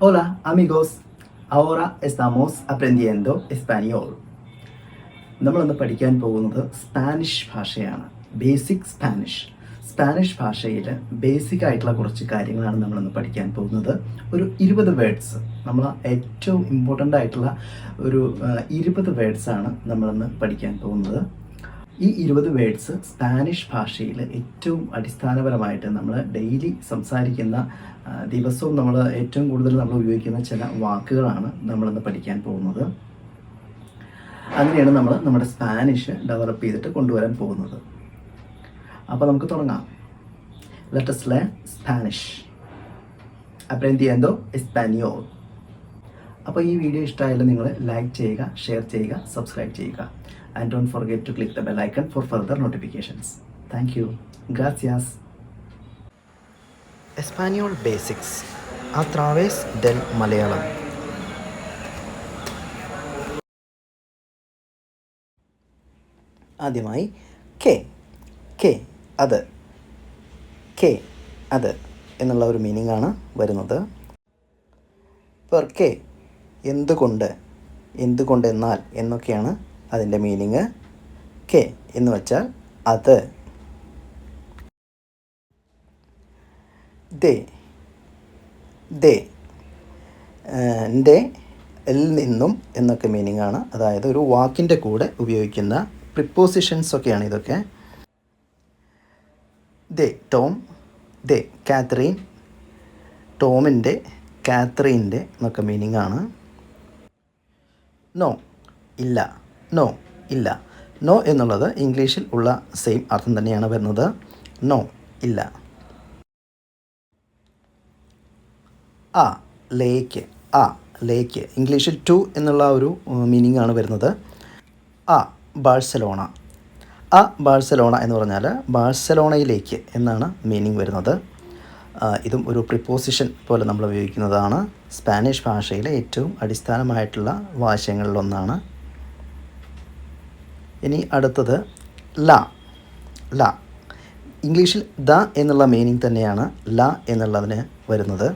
Hola amigos, ahora estamos aprendiendo español. നമ്മളൊന്ന് പഠിക്കാൻ പോകുന്നത് സ്പാനിഷ് ഭാഷയാണ്. ബേസിക് സ്പാനിഷ് സ്പാനിഷ് ഭാഷയിൽ ബേസിക് ആയിട്ടുള്ള കുറച്ച് കാര്യങ്ങളാണ് നമ്മളൊന്ന് പഠിക്കാൻ പോകുന്നത്. ഒരു ഇരുപത് വേർഡ്സ് നമ്മൾ ഏറ്റവും ഇമ്പോർട്ടന്റ് ആയിട്ടുള്ള ഒരു ഇരുപത് വേർഡ്സാണ് നമ്മളൊന്ന് പഠിക്കാൻ പോകുന്നത്. ഈ ഇരുപത് വേർഡ്സ് സ്പാനിഷ് ഭാഷയിൽ ഏറ്റവും അടിസ്ഥാനപരമായിട്ട് നമ്മൾ ഡെയിലി സംസാരിക്കുന്ന ദിവസവും നമ്മൾ ഏറ്റവും കൂടുതൽ നമ്മൾ ഉപയോഗിക്കുന്ന ചില വാക്കുകളാണ് നമ്മളിന്ന് പഠിക്കാൻ പോകുന്നത്. അങ്ങനെയാണ് നമ്മൾ നമ്മുടെ സ്പാനിഷ് ഡെവലപ്പ് ചെയ്തിട്ട് കൊണ്ടുവരാൻ പോകുന്നത്. അപ്പോൾ നമുക്ക് തുടങ്ങാം. ലെറ്റസ് ലേ സ്പാനിഷ് അപ്രന്തിയന്തോ എസ്പാനിയോ അപ്പോൾ ഈ വീഡിയോ ഇഷ്ടമായാലും നിങ്ങൾ ലൈക്ക് ചെയ്യുക ഷെയർ ചെയ്യുക സബ്സ്ക്രൈബ് ചെയ്യുക. And don't forget to click the bell icon for further notifications thank you gracias Español basics a través del Malayalam ആദ്യമായി കെ. കെ അത്. കെ അത് എന്നുള്ള ഒരു മീനിങ് ആണ് വരുന്നത്. പെർ കെ. എന്തുകൊണ്ട്? എന്തുകൊണ്ട് എന്നാൽ എന്നൊക്കെയാണ് അതിന്റെ മീനിങ് കെ എന്ന് വെച്ചാൽ അത്. ദേ ദേ എൽ നിന്നും എന്നൊക്കെ മീനിങ് ആണ്. അതായത് ഒരു വാക്കിന്റെ കൂടെ ഉപയോഗിക്കുന്ന പ്രിപ്പോസിഷൻസ് ഒക്കെയാണ് ഇതൊക്കെ. ദേ ടോം ദേ കാത്രീൻ ടോമിന്റെ കാത്രീന്റെ എന്നൊക്കെ മീനിങ് ആണ്. നോ ഇല്ല. നോ ഇല്ല. നോ എന്നുള്ളത് ഇംഗ്ലീഷിൽ ഉള്ള സെയിം അർത്ഥം തന്നെയാണ് വരുന്നത്. നോ ഇല്ല. ആ ലേക്ക്. ആ ലേക്ക്. ഇംഗ്ലീഷിൽ ടു എന്നുള്ള ഒരു മീനിങ് ആണ് വരുന്നത്. ആ ബാഴ്സലോണ. ആ ബാഴ്സലോണ എന്ന് പറഞ്ഞാൽ ബാഴ്സലോണയിലേക്ക് എന്നാണ് മീനിങ് വരുന്നത്. ഇതും ഒരു പ്രിപ്പോസിഷൻ പോലെ നമ്മൾ ഉപയോഗിക്കുന്നതാണ്. സ്പാനിഷ് ഭാഷയിലെ ഏറ്റവും അടിസ്ഥാനമായിട്ടുള്ള വാശയങ്ങളിലൊന്നാണ് ഇനി അടുത്തത് ല. ല. ഇംഗ്ലീഷിൽ ദ എന്നുള്ള മീനിങ് തന്നെയാണ് ല എന്നുള്ളതിന് വരുന്നത്.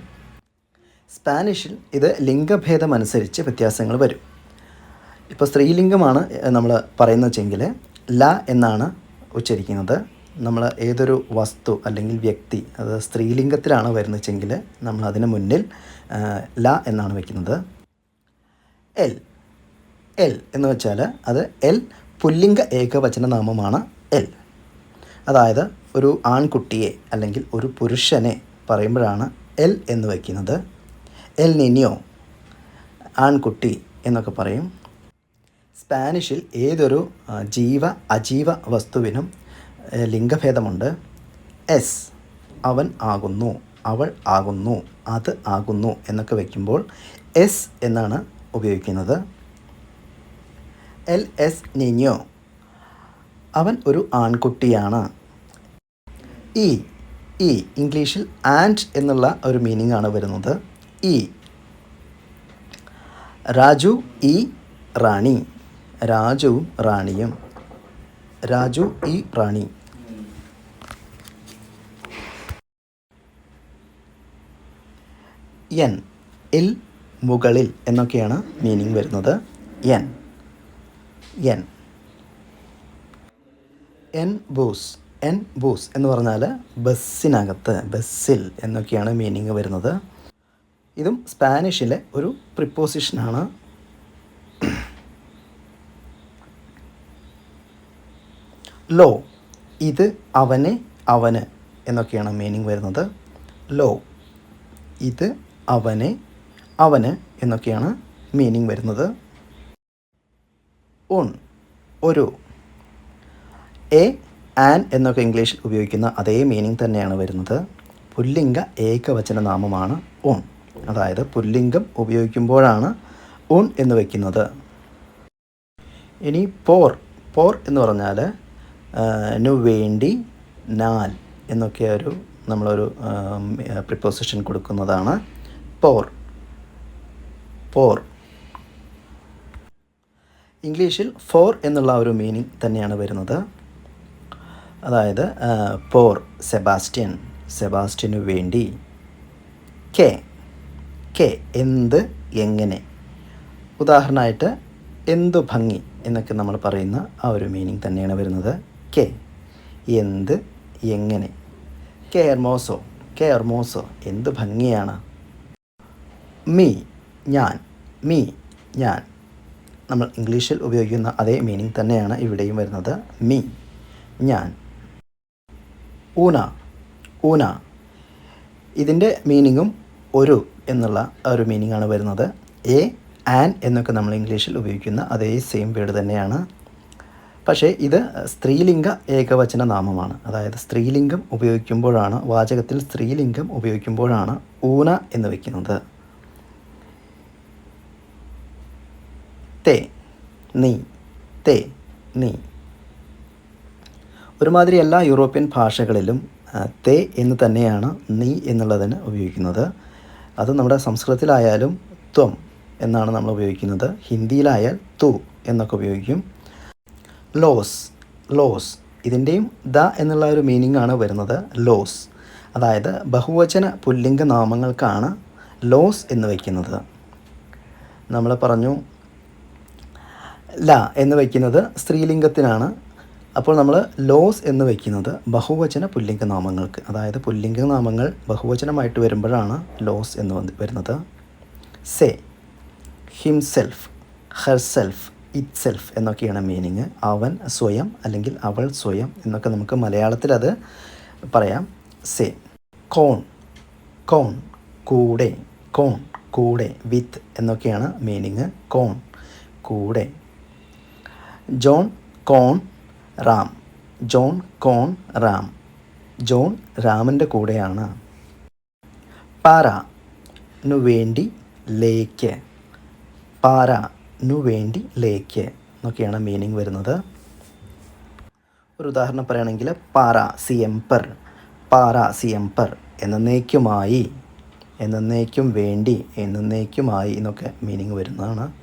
സ്പാനിഷിൽ ഇത് ലിംഗഭേദം അനുസരിച്ച് വ്യത്യാസങ്ങൾ വരും. ഇപ്പോൾ സ്ത്രീലിംഗമാണ് നമ്മൾ പറയുന്ന വെച്ചെങ്കിൽ ല എന്നാണ് ഉച്ചരിക്കുന്നത്. നമ്മൾ ഏതൊരു വസ്തു അല്ലെങ്കിൽ വ്യക്തി അത് സ്ത്രീലിംഗത്തിലാണ് വരുന്നത് വെച്ചെങ്കിൽ നമ്മൾ അതിന് മുന്നിൽ ല എന്നാണ് വയ്ക്കുന്നത് എൽ. എൽ എന്ന് വെച്ചാൽ അത് എൽ പുല്ലിംഗ ഏകവചന നാമമാണ് എൽ. അതായത് ഒരു ആൺകുട്ടിയെ അല്ലെങ്കിൽ ഒരു പുരുഷനെ പറയുമ്പോഴാണ് എൽ എന്ന് വയ്ക്കുന്നത്. എൽ നിനിയോ ആൺകുട്ടി എന്നൊക്കെ പറയും. സ്പാനിഷിൽ ഏതൊരു ജീവ അജീവ വസ്തുവിനും ലിംഗഭേദമുണ്ട്. എസ് അവൻ ആകുന്നു അവൾ ആകുന്നു അത് ആകുന്നു എന്നൊക്കെ വയ്ക്കുമ്പോൾ എസ് എന്നാണ് ഉപയോഗിക്കുന്നത്. എൽ എസ് നിഞ്ഞോ? അവൻ ഒരു ആൺകുട്ടിയാണ്. ഇ ഇ ഇംഗ്ലീഷിൽ ആൻഡ് എന്നുള്ള ഒരു മീനിങ് ആണ് വരുന്നത്. ഇ രാജു ഇ റാണി. രാജുവും റാണിയും. രാജു ഇ റാണി. എൻ ഇൽ മുകളിൽ എന്നൊക്കെയാണ് മീനിങ് വരുന്നത്. എൻ. എൻ എൻ ബൂസ് എൻ ബൂസ് എന്ന് പറഞ്ഞാൽ ബസ്സിനകത്ത് ബസ്സിൽ എന്നൊക്കെയാണ് മീനിങ് വരുന്നത്. ഇതും സ്പാനിഷിലെ ഒരു പ്രിപ്പോസിഷനാണ് ലോ ഇത് അവനെ അവന് എന്നൊക്കെയാണ് മീനിങ് വരുന്നത്. ലോ ഇത് അവനെ അവന് എന്നൊക്കെയാണ് മീനിങ് വരുന്നത്. ഉൺ ഒരു. എ ആൻ എന്നൊക്കെ ഇംഗ്ലീഷിൽ ഉപയോഗിക്കുന്ന അതേ മീനിങ് തന്നെയാണ് വരുന്നത്. പുല്ലിംഗ ഏകവചന നാമമാണ് ഉൺ. അതായത് പുല്ലിംഗം ഉപയോഗിക്കുമ്പോഴാണ് ഉൺ എന്ന് വയ്ക്കുന്നത് ഇനി പോർ. പോർ എന്ന് പറഞ്ഞാൽ വേണ്ടി നാൽ എന്നൊക്കെ ഒരു നമ്മളൊരു പ്രിപ്പോസിഷൻ കൊടുക്കുന്നതാണ് പോർ. പോർ. ഇംഗ്ലീഷിൽ ഫോർ എന്നുള്ള ഒരു മീനിങ് തന്നെയാണ് വരുന്നത്. അതായത് പോർ സെബാസ്റ്റ്യൻ സെബാസ്റ്റ്യനു വേണ്ടി കെ കെ എന്ത് എങ്ങനെ ഉദാഹരണമായിട്ട് എന്തു ഭംഗി എന്നൊക്കെ നമ്മൾ പറയുന്ന ആ ഒരു മീനിങ് തന്നെയാണ് വരുന്നത്. കെ എന്ത് എങ്ങനെ കെ എർമോസോ കെ എർമോസോ എന്ത് ഭംഗിയാണ്? മീ ഞാൻ മീ ഞാൻ നമ്മൾ ഇംഗ്ലീഷിൽ ഉപയോഗിക്കുന്ന അതേ മീനിങ് തന്നെയാണ് ഇവിടെയും വരുന്നത്. മീ ഞാൻ. ഊന ഊന. ഇതിന്റെ മീനിങ്ങും ഒരു എന്നുള്ള ഒരു മീനിങ്ങാണ് വരുന്നത്. എ ആൻ എന്നൊക്കെ നമ്മൾ ഇംഗ്ലീഷിൽ ഉപയോഗിക്കുന്ന അതേ സെയിം വേർഡ് തന്നെയാണ്. പക്ഷേ ഇത് സ്ത്രീലിംഗ ഏകവചന നാമമാണ്. അതായത് സ്ത്രീലിംഗം ഉപയോഗിക്കുമ്പോഴാണ് വാചകത്തിൽ സ്ത്രീലിംഗം ഉപയോഗിക്കുമ്പോഴാണ് ഊന എന്ന് വയ്ക്കുന്നത് തേ നീ തേ നീ. ഒരുമാതിരി എല്ലാ യൂറോപ്യൻ ഭാഷകളിലും തേ എന്ന് തന്നെയാണ് നീ എന്നുള്ളതിന് ഉപയോഗിക്കുന്നത്. അത് നമ്മുടെ സംസ്കൃതത്തിലായാലും ത്വം എന്നാണ് നമ്മൾ ഉപയോഗിക്കുന്നത്. ഹിന്ദിയിലായാൽ തു എന്നൊക്കെ ഉപയോഗിക്കും. Loss loss. ഇതിന്റെയും ദ എന്നുള്ള ഒരു മീനിങ് ആണ് വരുന്നത് ലോസ്. അതായത് ബഹുവചന പുല്ലിംഗ നാമങ്ങൾക്കാണ് ലോസ് എന്ന് വയ്ക്കുന്നത് നമ്മൾ പറഞ്ഞു ല എന്ന് വയ്ക്കുന്നത് സ്ത്രീലിംഗത്തിനാണ്. അപ്പോൾ നമ്മൾ ലോസ് എന്ന് വയ്ക്കുന്നത് ബഹുവചന പുല്ലിംഗ നാമങ്ങൾക്ക്. അതായത് പുല്ലിംഗ നാമങ്ങൾ ബഹുവചനമായിട്ട് വരുമ്പോഴാണ് ലോസ് എന്ന് വരുന്നത്. സെ ഹിംസെൽഫ് ഹെർസെൽഫ് ഇറ്റ് സെൽഫ് എന്നൊക്കെയാണ് മീനിങ് അവൻ സ്വയം അല്ലെങ്കിൽ അവൾ സ്വയം എന്നൊക്കെ നമുക്ക് മലയാളത്തിൽ അത് പറയാം. സെ കോൺ കോൺ കൂടെ കോൺ കൂടെ വിത്ത് എന്നൊക്കെയാണ് മീനിങ് കോൺ കൂടെ ജോൺ കോൺ റാം. ജോൺ കോൺ റാം. ജോൺ രാമന്റെ കൂടെയാണ്. പാറ നു വേണ്ടി ലേക്ക്. പാറ നു വേണ്ടി ലേക്ക് എന്നൊക്കെയാണ് മീനിങ് വരുന്നത്. ഒരു ഉദാഹരണം പറയുകയാണെങ്കിൽ പാറ സി എംപർ പാറ സി എംപർ എന്നേക്കുമായി എന്നേക്കും വേണ്ടി. എന്നേക്കുമായി എന്നൊക്കെ മീനിങ് വരുന്നതാണ്.